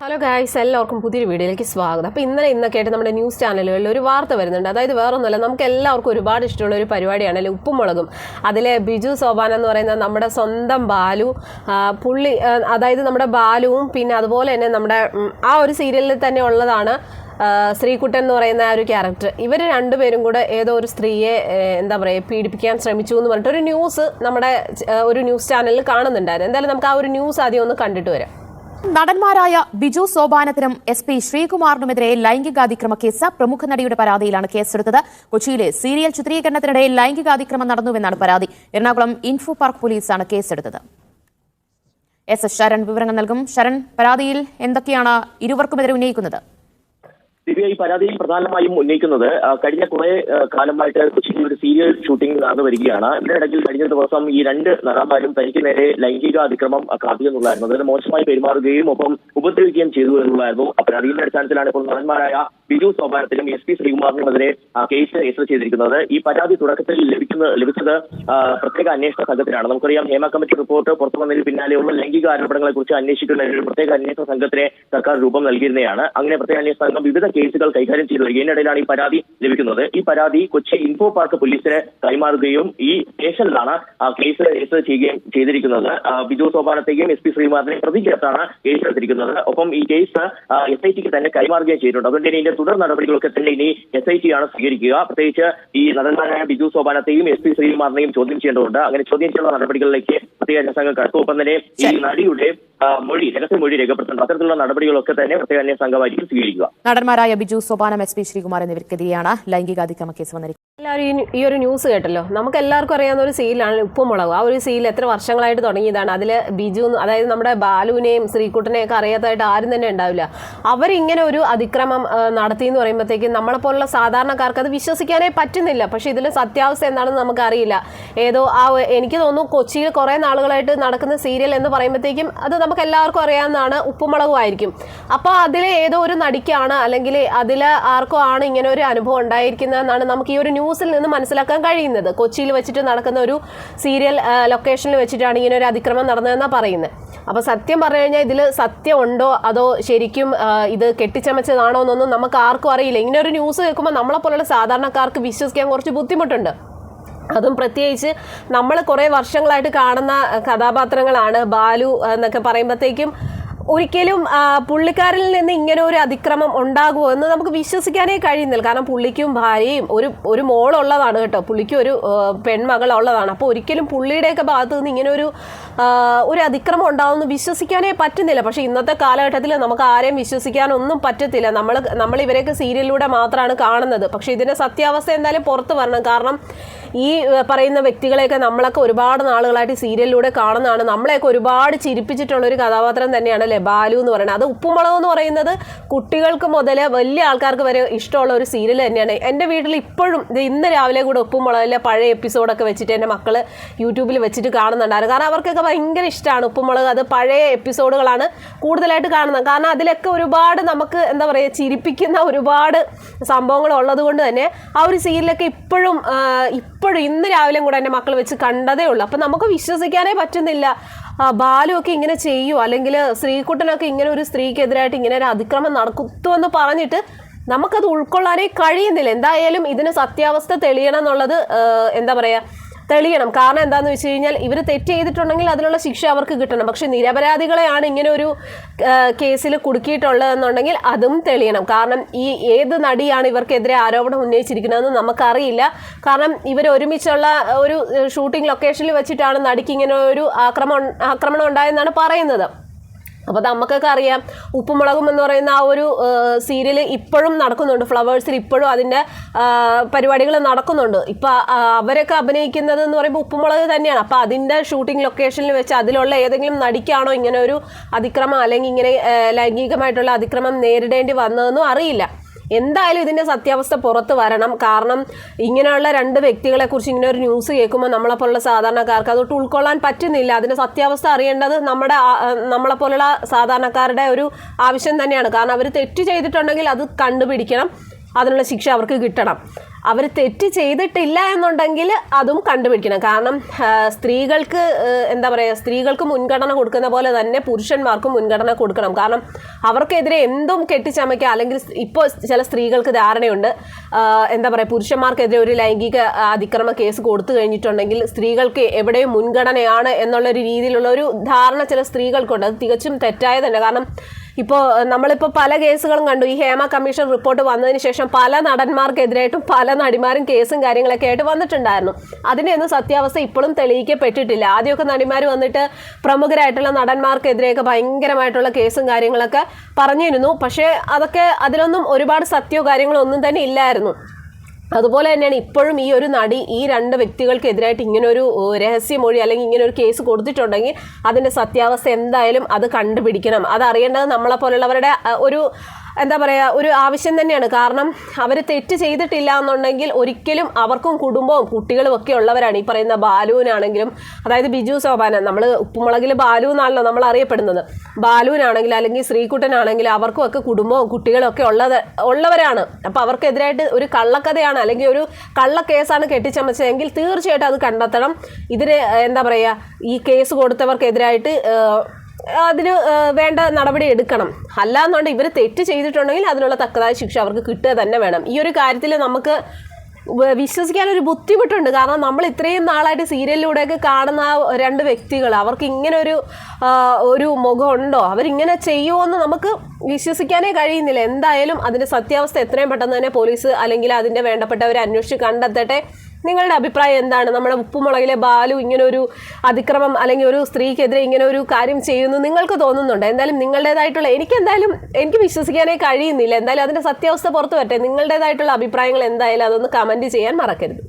Hello guys എല്ലാവർക്കും പുതിയൊരു വീഡിയോയിലേക്ക് സ്വാഗതം. അപ്പോൾ ഇന്നലെ ഇന്നൊക്കെ ആയിട്ട് നമ്മുടെ ന്യൂസ് ചാനലുകളിൽ ഒരു വാർത്ത വരുന്നുണ്ട്. അതായത് വേറൊന്നുമല്ല നമുക്ക് എല്ലാവർക്കും ഒരുപാട് ഇഷ്ടമുള്ള ഒരു പരിപാടിയാണ് അല്ലെ? ഉപ്പും മുളകും അതിലെ ബിജു സോബാൻ എന്ന് പറയുന്ന നമ്മുടെ സ്വന്തം ബാലു പുള്ളി അതായത് നമ്മുടെ ബാലുവും പിന്നെ അതുപോലെ തന്നെ നമ്മുടെ ആ ഒരു സീരിയലിൽ തന്നെ ഉള്ളതാണ് ശ്രീകുട്ടൻ എന്ന് പറയുന്ന ആ ഒരു ക്യാരക്ടർ ഇവർ രണ്ടുപേരും കൂടെ ഏതോ ഒരു സ്ത്രീയെ എന്താ പറയുക പീഡിപ്പിക്കാൻ ശ്രമിച്ചു എന്ന് പറഞ്ഞിട്ട് ഒരു ന്യൂസ് നമ്മുടെ ഒരു ന്യൂസ് ചാനലിൽ കാണുന്നുണ്ടായിരുന്നു. എന്തായാലും നമുക്ക് ആ ഒരു ന്യൂസ് ആദ്യം ഒന്ന് കണ്ടിട്ട് വരാം. നടന്മാരായ ബിജു സോപാനത്തിനും എസ് പി ശ്രീകുമാറിനുമെതിരെ ലൈംഗികാതിക്രമ കേസ് പ്രമുഖ നടിയുടെ പരാതിയിലാണ് കേസെടുത്തത്. കൊച്ചിയിലെ സീരിയൽ ചിത്രീകരണത്തിനിടെ ലൈംഗികാതിക്രമം നടന്നുവെന്നാണ് പരാതി. എറണാകുളം ഇൻഫോ പാർക്ക് പോലീസാണ് കേസെടുത്തത്. എസ് എസ് ശരൺ വിവരങ്ങൾ നൽകും. ശരൺ പരാതിയിൽ എന്തൊക്കെയാണ് ഇരുവർക്കുമെതിരെ ഉന്നയിക്കുന്നത്? സി ബി ഐ പരാതിയിൽ പ്രധാനമായും ഉന്നയിക്കുന്നത് കഴിഞ്ഞ കുറെ കാലമായിട്ട് കൊച്ചിയിൽ ഒരു സീരിയൽ ഷൂട്ടിംഗ് നടന്നു വരികയാണ്. ഇതിനിടയ്ക്ക് കഴിഞ്ഞ ദിവസം ഈ രണ്ട് നടന്മാരും തനിക്ക് നേരെ ലൈംഗിക അതിക്രമം കാത്തിയെന്നുള്ളതായിരുന്നു അതിന് മോശമായി പെരുമാറുകയും ഒപ്പം ഉപദ്രവിക്കുകയും ചെയ്തു എന്നുള്ളതായിരുന്നു. പരാതിയുടെ അടിസ്ഥാനത്തിലാണ് ഇപ്പോൾ നടന്മാരായ ബിജു സോമാനത്തിനും എസ് പി ശ്രീകുമാറിനുമെതിരെ കേസ് രജിസ്റ്റർ ചെയ്തിരിക്കുന്നത്. ഈ പരാതി തുടക്കത്തിൽ ലഭിക്കുന്ന ലഭിച്ചത് പ്രത്യേക അന്വേഷണ സംഘത്തിനാണ്. നമുക്കറിയാം ഹേമ കമ്മിറ്റി റിപ്പോർട്ട് പുറത്തു വന്നതിന് പിന്നാലെയുള്ള ലൈംഗിക ആരോപണങ്ങളെ കുറിച്ച് അന്വേഷിക്കുന്ന ഒരു പ്രത്യേക അന്വേഷണ സംഘത്തിന് സർക്കാർ രൂപം നൽകിയിരുന്നതാണ്. അങ്ങനെ പ്രത്യേക അന്വേഷണ സംഘം വിവിധ കേസുകൾ കൈകാര്യം ചെയ്തു വരികയും ഇതിനിടയിലാണ് ഈ പരാതി ലഭിക്കുന്നത്. ഈ പരാതി കൊച്ചി ഇൻഫോ പാർക്ക് പോലീസിന് കൈമാറുകയും ഈ സ്റ്റേഷനിലാണ് കേസ് രജിസ്റ്റർ ചെയ്യുകയും ചെയ്തിരിക്കുന്നത്. ബിജു സോപാനത്തെയും എസ് പി ശ്രീകുമാറിനെയും പ്രതി ചേർത്താണ് കേസ് എടുത്തിരിക്കുന്നത് ഒപ്പം ഈ കേസ് എസ് ഐ ടിക്ക് തന്നെ കൈമാറുകയും ചെയ്തിട്ടുണ്ട്. അതുകൊണ്ട് തന്നെ തുടർ നടപടികളൊക്കെ തന്നെ ഇനി എസ് ഐ ടി ആണ് സ്വീകരിക്കുക. പ്രത്യേകിച്ച് ഈ നടന്മാരായ ബിജു സോപാനത്തെയും എസ് പി ശ്രീകുമാറിനെയും ചോദ്യം ചെയ്യേണ്ടതുണ്ട്. അങ്ങനെ ചോദ്യം ചെയ്യുന്ന നടപടികളിലേക്ക് പ്രത്യേക അന്വേഷണ സംഘം കടക്കും. ഒപ്പം തന്നെ ഈ നടിയുടെ മൊഴി രഹസ്യ മൊഴി രേഖപ്പെടുത്തുന്നുണ്ട് അത്തരത്തിലുള്ള നടപടികളൊക്കെ തന്നെ പ്രത്യേക അന്വേഷണ സംഘമായിരിക്കും സ്വീകരിക്കുക. നടന്മാരായ ബിജു സോപാനം എസ് പി ശ്രീകുമാർ എന്നിവർക്കെതിരെയാണ് ലൈംഗികാതിക്രമ കേസ് വന്നിരിക്കുന്നത്. എല്ലാവരും ഈ ഒരു ന്യൂസ് കേട്ടല്ലോ. നമുക്ക് എല്ലാവർക്കും അറിയാവുന്ന ഒരു സീലാണ് ഉപ്പുമുളക്. ആ ഒരു സീൽ എത്ര വർഷങ്ങളായിട്ട് തുടങ്ങിയതാണ്. അതിൽ ബിജു അതായത് നമ്മുടെ ബാലുവിനെയും ശ്രീക്കുട്ടനെയൊക്കെ അറിയാത്തതായിട്ട് ആരും തന്നെ ഉണ്ടാവില്ല. അവരിങ്ങനെ ഒരു അതിക്രമം നടത്തി എന്ന് പറയുമ്പോഴത്തേക്കും നമ്മളെപ്പോലുള്ള സാധാരണക്കാർക്ക് അത് വിശ്വസിക്കാനേ പറ്റുന്നില്ല. പക്ഷേ ഇതിൽ സത്യാവസ്ഥ എന്താണെന്ന് നമുക്കറിയില്ല ഏതോ ആ എനിക്ക് തോന്നുന്നു കൊച്ചിയിൽ കുറേ നാളുകളായിട്ട് നടക്കുന്ന സീരിയൽ എന്ന് പറയുമ്പോഴത്തേക്കും അത് നമുക്ക് എല്ലാവർക്കും അറിയാവുന്നതാണ് ഉപ്പുമുളകുമായിരിക്കും അപ്പോൾ അതിൽ ഏതോ ഒരു നടിക്കാണ് അല്ലെങ്കിൽ അതിൽ ആർക്കോ ആണ് ഇങ്ങനെ ഒരു അനുഭവം ഉണ്ടായിരിക്കുന്നതെന്നാണ് നമുക്ക് ഈ ഒരു ന്യൂസിൽ നിന്ന് മനസ്സിലാക്കാൻ കഴിയുന്നത്. കൊച്ചിയിൽ വെച്ചിട്ട് നടക്കുന്ന ഒരു സീരിയൽ ലൊക്കേഷനിൽ വെച്ചിട്ടാണ് ഇങ്ങനെ ഒരു അതിക്രമം നടന്നതെന്നാണ് പറയുന്നത്. അപ്പോൾ സത്യം പറഞ്ഞു കഴിഞ്ഞാൽ ഇതിൽ സത്യമുണ്ടോ അതോ ശരിക്കും ഇത് കെട്ടിച്ചമച്ചതാണോ എന്നൊന്നും നമുക്ക് ആർക്കും അറിയില്ല. ഇങ്ങനെ ഒരു ന്യൂസ് കേൾക്കുമ്പോൾ നമ്മളെപ്പോലുള്ള സാധാരണക്കാർക്ക് വിശ്വസിക്കാൻ കുറച്ച് ബുദ്ധിമുട്ടുണ്ട്. അതും പ്രത്യേകിച്ച് നമ്മൾ കുറേ വർഷങ്ങളായിട്ട് കാണുന്ന കഥാപാത്രങ്ങളാണ് ബാലു എന്നൊക്കെ പറയുമ്പോഴത്തേക്കും ഒരിക്കലും പുള്ളിക്കാരിൽ നിന്ന് ഇങ്ങനെ ഒരു അതിക്രമം ഉണ്ടാകുമോ എന്ന് നമുക്ക് വിശ്വസിക്കാനേ കഴിയുന്നില്ല. കാരണം പുള്ളിക്കും ഭാര്യയും ഒരു ഒരു മോളുള്ളതാണ് കേട്ടോ. പുള്ളിക്കും ഒരു പെൺമകൾ ഉള്ളതാണ് അപ്പോൾ ഒരിക്കലും പുള്ളിയുടെയൊക്കെ ഭാഗത്ത് നിന്ന് ഇങ്ങനെ ഒരു ഒരു അതിക്രമം ഉണ്ടാവുമെന്ന് വിശ്വസിക്കാനേ പറ്റുന്നില്ല. പക്ഷേ ഇന്നത്തെ കാലഘട്ടത്തിൽ നമുക്ക് ആരെയും വിശ്വസിക്കാനൊന്നും പറ്റത്തില്ല. നമ്മൾ നമ്മൾ ഇവരെയൊക്കെ സീരിയലിലൂടെ മാത്രമാണ് കാണുന്നത്. പക്ഷേ ഇതിന്റെ സത്യാവസ്ഥ എന്തായാലും പുറത്ത് വരണം. കാരണം ഈ പറയുന്ന വ്യക്തികളെയൊക്കെ നമ്മളൊക്കെ ഒരുപാട് നാളുകളായിട്ട് സീരിയലിലൂടെ കാണുന്നതാണ്. നമ്മളെയൊക്കെ ഒരുപാട് ചിരിപ്പിച്ചിട്ടുള്ള ഒരു കഥാപാത്രം തന്നെയാണ് അല്ലേ? ബാലു എന്ന് പറയുന്നത്. അത് ഉപ്പുമുളക് എന്ന് പറയുന്നത് കുട്ടികൾക്ക് മുതൽ വലിയ ആൾക്കാർക്ക് വരെ ഇഷ്ടമുള്ള ഒരു സീരിയൽ തന്നെയാണ്. എന്റെ വീട്ടിൽ ഇപ്പോഴും ഇന്ന് രാവിലെ കൂടെ ഉപ്പുമുളകിലെ പഴയ എപ്പിസോഡൊക്കെ വെച്ചിട്ട് എന്റെ മക്കൾ യൂട്യൂബിൽ വെച്ചിട്ട് കാണുന്നുണ്ടായിരുന്നു. കാരണം അവർക്കൊക്കെ ഭയങ്കര ഇഷ്ടമാണ് ഉപ്പുമുളക്. അത് പഴയ എപ്പിസോഡുകളാണ് കൂടുതലായിട്ട് കാണുന്നത്. കാരണം അതിലൊക്കെ ഒരുപാട് നമുക്ക് എന്താ പറയുക ചിരിപ്പിക്കുന്ന ഒരുപാട് സംഭവങ്ങൾ ഉള്ളത് കൊണ്ട് തന്നെ ആ ഒരു സീരിയലൊക്കെ ഇപ്പോഴും ഇപ്പോഴും ഇന്ന് രാവിലെയും കൂടെ എന്റെ മക്കൾ വെച്ച് കണ്ടതേ ഉള്ളൂ. അപ്പം നമുക്ക് വിശ്വസിക്കാനേ പറ്റുന്നില്ല. ബാലു ബാലുവൊക്കെ ഇങ്ങനെ ചെയ്യൂ അല്ലെങ്കിൽ ശ്രീകുട്ടനൊക്കെ ഇങ്ങനെ ഒരു സ്ത്രീക്കെതിരായിട്ട് ഇങ്ങനെ ഒരു അതിക്രമം നടക്കുത്തുവെന്ന് പറഞ്ഞിട്ട് നമുക്കത് ഉൾക്കൊള്ളാനേ കഴിയുന്നില്ല. എന്തായാലും ഇതിന് സത്യാവസ്ഥ തെളിയണം എന്നുള്ളത് എന്താ പറയുക തെളിയണം. കാരണം എന്താണെന്ന് വെച്ച് കഴിഞ്ഞാൽ ഇവർ തെറ്റ് ചെയ്തിട്ടുണ്ടെങ്കിൽ അതിനുള്ള ശിക്ഷ അവർക്ക് കിട്ടണം. പക്ഷെ നിരപരാധികളെയാണ് ഇങ്ങനെ ഒരു കേസിൽ കുടുക്കിയിട്ടുള്ളതെന്നുണ്ടെങ്കിൽ അതും തെളിയണം. കാരണം ഈ ഏത് നടിയാണ് ഇവർക്കെതിരെ ആരോപണം ഉന്നയിച്ചിരിക്കുന്നതെന്ന് നമുക്കറിയില്ല. കാരണം ഇവർ ഒരുമിച്ചുള്ള ഒരു ഷൂട്ടിംഗ് ലൊക്കേഷനിൽ വെച്ചിട്ടാണ് നടിക്ക് ഇങ്ങനെ ഒരു ആക്രമണം ആക്രമണം ഉണ്ടായെന്നാണ് പറയുന്നത്. അപ്പോൾ നമുക്കൊക്കെ അറിയാം ഉപ്പുമുളകും എന്ന് പറയുന്ന ആ ഒരു സീരിയൽ ഇപ്പോഴും നടക്കുന്നുണ്ട്. ഫ്ലവേഴ്സിൽ ഇപ്പോഴും അതിന്റെ പരിപാടികൾ നടക്കുന്നുണ്ട്. ഇപ്പോൾ അവരൊക്കെ അഭിനയിക്കുന്നത് എന്ന് പറയുമ്പോൾ ഉപ്പുമുളക് തന്നെയാണ്. അപ്പോൾ അതിന്റെ ഷൂട്ടിംഗ് ലൊക്കേഷനിൽ വെച്ച് അതിലുള്ള ഏതെങ്കിലും നടിക്കാണോ ഇങ്ങനെ ഒരു അതിക്രമം അല്ലെങ്കിൽ ഇങ്ങനെ ലൈംഗികമായിട്ടുള്ള അതിക്രമം നേരിടേണ്ടി വന്നതെന്നും അറിയില്ല. എന്തായാലും ഇതിന്റെ സത്യാവസ്ഥ പുറത്ത് വരണം. കാരണം ഇങ്ങനെയുള്ള രണ്ട് വ്യക്തികളെ കുറിച്ച് ഇങ്ങനെ ഒരു ന്യൂസ് കേൾക്കുമ്പോൾ നമ്മളെപ്പോലുള്ള സാധാരണക്കാർക്ക് അതൊട്ട് ഉൾക്കൊള്ളാൻ പറ്റുന്നില്ല. അതിന്റെ സത്യാവസ്ഥ അറിയേണ്ടത് നമ്മുടെ നമ്മളെപ്പോലുള്ള സാധാരണക്കാരുടെ ഒരു ആവശ്യം തന്നെയാണ്. കാരണം അവർ തെറ്റ് ചെയ്തിട്ടുണ്ടെങ്കിൽ അത് കണ്ടുപിടിക്കണം. അതിനുള്ള ശിക്ഷ അവർക്ക് കിട്ടണം. അവർ തെറ്റ് ചെയ്തിട്ടില്ല എന്നുണ്ടെങ്കിൽ അതും കണ്ടുപിടിക്കണം. കാരണം സ്ത്രീകൾക്ക് എന്താ പറയുക സ്ത്രീകൾക്ക് മുൻഗണന കൊടുക്കുന്ന പോലെ തന്നെ പുരുഷന്മാർക്കും മുൻഗണന കൊടുക്കണം. കാരണം അവർക്കെതിരെ എന്തും കെട്ടിച്ചമയ്ക്കുക അല്ലെങ്കിൽ ഇപ്പോൾ ചില സ്ത്രീകൾക്ക് ധാരണയുണ്ട്. എന്താ പറയുക പുരുഷന്മാർക്കെതിരെ ഒരു ലൈംഗിക അതിക്രമ കേസ് കൊടുത്തു കഴിഞ്ഞിട്ടുണ്ടെങ്കിൽ സ്ത്രീകൾക്ക് എവിടെയും മുൻഗണനയാണ് എന്നുള്ളൊരു രീതിയിലുള്ള ഒരു ധാരണ ചില സ്ത്രീകൾക്കുണ്ട്. അത് തികച്ചും തെറ്റായ തന്നെ കാരണം ഇപ്പോൾ നമ്മളിപ്പോൾ പല കേസുകളും കണ്ടു. ഈ ഹേമ കമ്മീഷൻ റിപ്പോർട്ട് വന്നതിന് ശേഷം പല നടന്മാർക്കെതിരായിട്ടും പല നടിമാരും കേസും കാര്യങ്ങളൊക്കെ ആയിട്ട് വന്നിട്ടുണ്ടായിരുന്നു. അതിനെയൊന്നും സത്യാവസ്ഥ ഇപ്പോഴും തെളിയിക്കപ്പെട്ടിട്ടില്ല. ആദ്യമൊക്കെ നടിമാർ വന്നിട്ട് പ്രമുഖരായിട്ടുള്ള നടന്മാർക്കെതിരെയൊക്കെ ഭയങ്കരമായിട്ടുള്ള കേസും കാര്യങ്ങളൊക്കെ പറഞ്ഞിരുന്നു. പക്ഷേ അതൊക്കെ അതിലൊന്നും ഒരുപാട് സത്യമോ കാര്യങ്ങളോ ഒന്നും തന്നെ ഇല്ലായിരുന്നു. അതുപോലെ തന്നെയാണ് ഇപ്പോഴും ഈ ഒരു നടി ഈ രണ്ട് വ്യക്തികൾക്കെതിരായിട്ട് ഇങ്ങനെ ഒരു ഏഹ്, രഹസ്യമൊഴി അല്ലെങ്കിൽ ഇങ്ങനെ ഒരു കേസ് കൊടുത്തിട്ടുണ്ടെങ്കിൽ അതിന്റെ സത്യാവസ്ഥ എന്തായാലും അത് കണ്ടുപിടിക്കണം. അത് അറിയേണ്ടത് നമ്മളെ പോലുള്ളവരുടെ ഒരു എന്താ പറയുക ഒരു ആവശ്യം തന്നെയാണ്. കാരണം അവർ തെറ്റ് ചെയ്തിട്ടില്ല എന്നുണ്ടെങ്കിൽ ഒരിക്കലും അവർക്കും കുടുംബവും കുട്ടികളും ഒക്കെ ഉള്ളവരാണ്. ഈ പറയുന്ന ബാലുവിനാണെങ്കിലും അതായത് ബിജു സോപാന നമ്മൾ ഉപ്പുമുളകിൽ ബാലു എന്നാണല്ലോ നമ്മൾ അറിയപ്പെടുന്നത്. ബാലുവിനാണെങ്കിൽ അല്ലെങ്കിൽ ശ്രീകുട്ടനാണെങ്കിൽ അവർക്കും ഒക്കെ കുടുംബവും കുട്ടികളും ഒക്കെ ഉള്ളത് ഉള്ളവരാണ്. അപ്പോൾ അവർക്കെതിരായിട്ട് ഒരു കള്ളക്കഥയാണ് അല്ലെങ്കിൽ ഒരു കള്ളക്കേസാണ് കെട്ടിച്ചമച്ചതെങ്കിൽ തീർച്ചയായിട്ടും അത് കണ്ടെത്തണം. ഇതിന് എന്താ പറയുക ഈ കേസ് കൊടുത്തവർക്കെതിരായിട്ട് അതിന് വേണ്ട നടപടി എടുക്കണം. അല്ലാന്നുണ്ട് ഇവർ തെറ്റ് ചെയ്തിട്ടുണ്ടെങ്കിൽ അതിനുള്ള തക്കതായ ശിക്ഷ അവർക്ക് കിട്ടുക തന്നെ വേണം. ഈ ഒരു കാര്യത്തിൽ നമുക്ക് വിശ്വസിക്കാൻ ഒരു ബുദ്ധിമുട്ടുണ്ട്. കാരണം നമ്മൾ ഇത്രയും നാളായിട്ട് സീരിയലിലൂടെയൊക്കെ കാണുന്ന രണ്ട് വ്യക്തികൾ അവർക്ക് ഇങ്ങനെ ഒരു ഒരു മുഖമുണ്ടോ അവരിങ്ങനെ ചെയ്യുമോ എന്ന് നമുക്ക് വിശ്വസിക്കാനേ കഴിയുന്നില്ല. എന്തായാലും അതിന്റെ സത്യാവസ്ഥ എത്രയും പെട്ടെന്ന് തന്നെ പോലീസ് അല്ലെങ്കിൽ അതിന്റെ വേണ്ടപ്പെട്ടവരെ അന്വേഷിച്ച് കണ്ടെത്തട്ടെ. നിങ്ങളുടെ അഭിപ്രായം എന്താണ്? നമ്മുടെ ഉപ്പുമുളകിലെ ബാലു ഇങ്ങനെ ഒരു അതിക്രമം അല്ലെങ്കിൽ ഒരു സ്ത്രീക്കെതിരെ ഇങ്ങനെ ഒരു കാര്യം ചെയ്യുന്നു നിങ്ങൾക്ക് തോന്നുന്നുണ്ട്? എന്തായാലും നിങ്ങളുടേതായിട്ടുള്ള എനിക്ക് എന്തായാലും എനിക്ക് വിശ്വസിക്കാനേ കഴിയുന്നില്ല. എന്തായാലും അതിന്റെ സത്യാവസ്ഥ പുറത്തു വരട്ടെ നിങ്ങളുടേതായിട്ടുള്ള അഭിപ്രായങ്ങൾ എന്തായാലും അതൊന്ന് കമന്റ് ചെയ്യാൻ മറക്കരുത്.